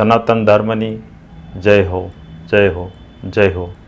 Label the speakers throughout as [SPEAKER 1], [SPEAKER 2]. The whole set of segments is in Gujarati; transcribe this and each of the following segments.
[SPEAKER 1] સનાતન ધર્મની જય હો જય હો જય હો.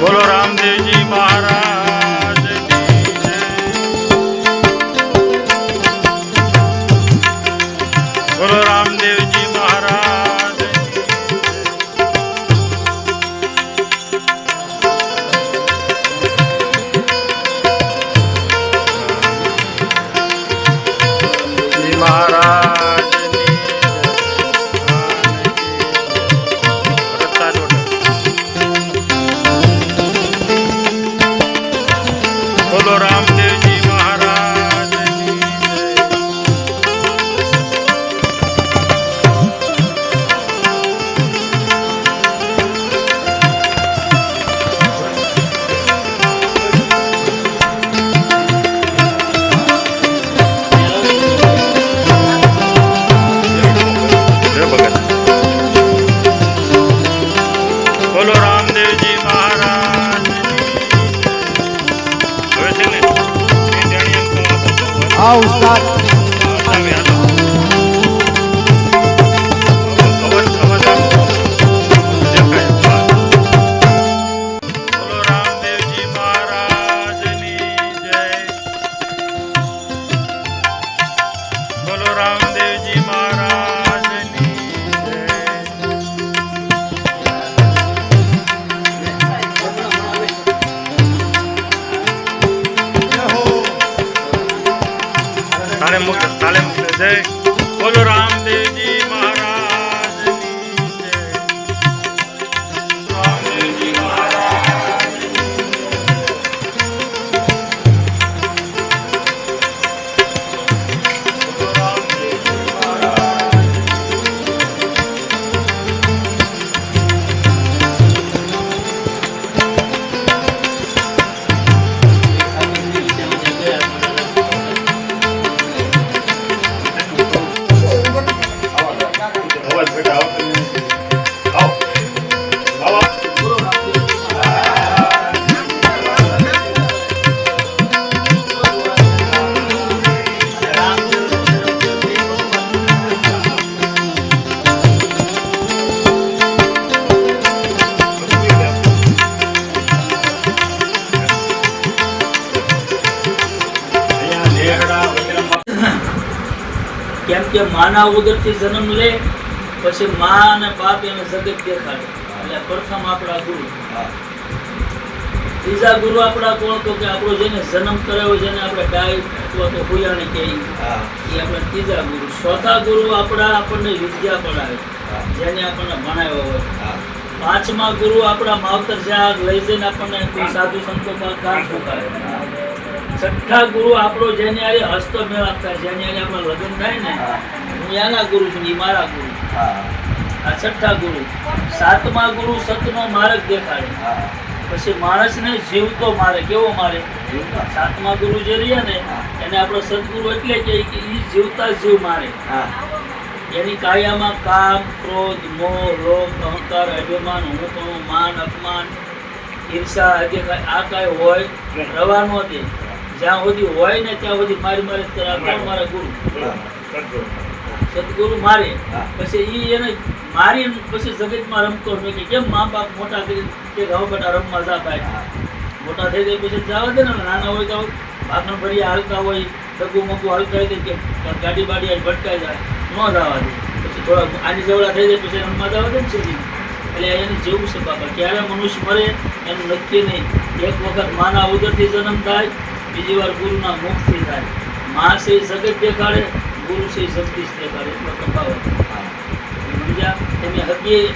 [SPEAKER 1] બોલો રામદેવજી મહારાજ. ભાવ સાથ તાલે મુક્ત તાલે મુક્ત જય
[SPEAKER 2] કે માના ઉદરથી જન્મ લે પછી મા અને બાપ એને જગત દેખાડે. એટલે પ્રથમ આપણા ગુરુ. ત્રીજા ગુરુ આપણા કોણ? તો કે આપણો જેને જન્મ કરાયો જેને આપણે ગાય અથવા તો હુયાણી કહીએ એ આપણા ત્રીજા ગુરુ. ચોથા ગુરુ આપણા આપણને વિદ્યા પડાવે. જેને આપણને ભણાવ્યો હોય. પાંચમા ગુરુ આપણા માવતર જ્યાં લઈ જઈને આપણને કોઈ સાધુ સંતો પાસે કામ શીખવાડે છઠ્ઠા ગુરુ આપણો જેને હારે હસ્તો મેળાપ થાય જેને હારે આપણા લગ્ન થાય ને હું. એના ગુરુ છું એ મારા ગુરુ આ છઠ્ઠા ગુરુ. સાતમા ગુરુ સતનો માર્ગ દેખાડે. પછી માણસને જીવતો મારે કેવો મારે? સાતમા ગુરુ જે રહ્યા ને એને આપણો સદગુરુ એટલે કે એ જીવતા જીવ મારે. એની કાયામાં કામ ક્રોધ મોહ લોભ અહંકાર અભિમાન હું માન અપમાન ઈર્ષા આ કાંઈ હોય રવા નો દે. જ્યાં સુધી હોય ને ત્યાં સુધી મારી મારે મારા ગુરુ? સદગુરુ મારે. પછી ઈ એને મારી પછી જગતમાં રમતો હોય કે કેમ મા બાપ મોટા કરી કે ગાવ બેટા રમવા જા ભાઈ. મોટા થઈ જાય પછી જાવ દે ને નાના હોય તો ભાખણ ભરી હાલતા હોય ડગું મગું હાલતા હોય કે ગાડી બાડી ભટકાઈ જાય. ન જવા દે. પછી થોડા આની જવડા થઈ જાય પછી રમવા જવા દે ને સુધી એટલે એને જેવું છે બાપા. ક્યારે મનુષ્ય મરે એનું નક્કી નહીં. એક વખત માના ઉદરથી જન્મ થાય બીજી વાર ગુરુના મુખથી થાય મા છે જગત દેખાડે, ગુરુ છે શક્તિ દેખાડે. એટલો તફાવત સમજ્યા? તમે હગીએ,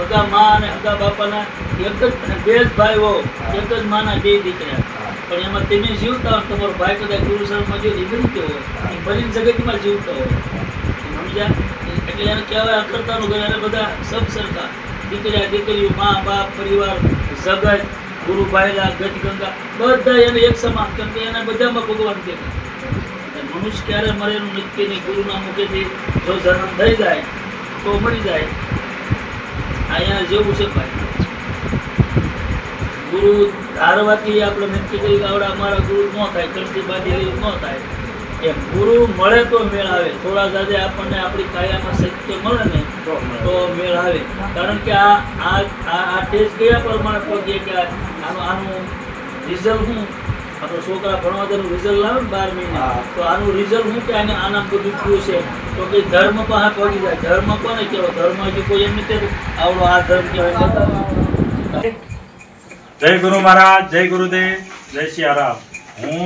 [SPEAKER 2] હગા મા અને હગા બાપાના એક જ બે જ ભાઈઓ એક જ માના બે દીકરા. પણ એમાં તમે જીવતા હોય તમારો ભાઈ કદાચ ગુરુ શરણમાં જો એ બની ગયો હોય. એ બની જગતમાં જીવતો હોય. સમજ્યા? એટલે એને કહેવાય અકર્તાનું ઘર, એને બધા સબ સરખા દીકરા, દીકરીઓ, મા, બાપ, પરિવાર, જગત. ગુરુ ભાઈલા ગજ ગંગા બધા એને એક સમાન કેમ કે એને બધામાં ભગવાન કે. મનુષ્ય ક્યારે મરે એનું નક્કી નહીં ગુરુના મુખેથી જો જન્મ થઈ જાય, તો મળી જાય. અહીંયા જેવું છે ભાઈ. ગુરુ ધારવાથી આપણે નક્કી કરી આવડા અમારા ગુરુ ન થાય કરતી બાંધી ન થાય. એમ ગુરુ મળે તો મેળ આવે. થોડા સાથે આપણને આપણી કાયામાં શક્તિ મળે ને તો મેળ. આવે. કારણ કે આ આ આ આ ટેસ્ટ કયા પ્રમાણે પહોંચીએ કે આનું આનું રિઝલ્ટ શું? આપણો છોકરા ભણવા તેનું રિઝલ્ટ લાવે ને બાર મહિના. તો આનું રિઝલ્ટ શું કે આને આના બધું થયું છે? તો કે ધર્મ પાસે પહોંચી જાય. ધર્મ કોને કહેવાય? ધર્મ હજી કોઈ એમ નથી આવડો આ ધર્મ કહેવાય.
[SPEAKER 1] જય ગુરુ મહારાજ જય ગુરુદેવ જય સિયારામ હું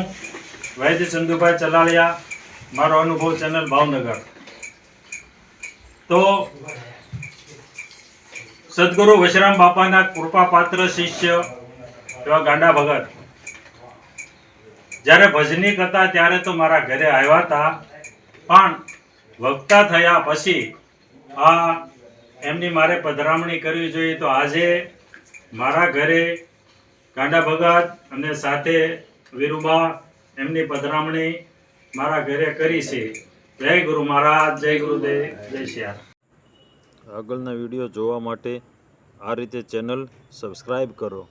[SPEAKER 1] વૈદ્ય ચંદુભાઈ ચલાળિયા. મારો અનુભવ ચેનલ ભાવનગર. તો સદગુરુ વશરામ બાપાના કૃપાપાત્ર શિષ્ય એવા ગાંડા ભગત. જ્યારે ભજની કરતા ત્યારે તો મારા ઘરે આવ્યા હતા. પણ વક્તા થયા પછી આ એમની મારે પધરામણી કરવી જોઈએ તો આજે મારા ઘરે ગાંડા ભગત અને સાથે વીરુબા એમની પધરામણી મારા ઘરે કરી છે. જય ગુરુ મહારાજ, જય ગુરુદેવ, જય શ્યાર
[SPEAKER 3] આગળના વીડિયો જોવા માટે આ રીતે ચેનલ સબસ્ક્રાઈબ કરો.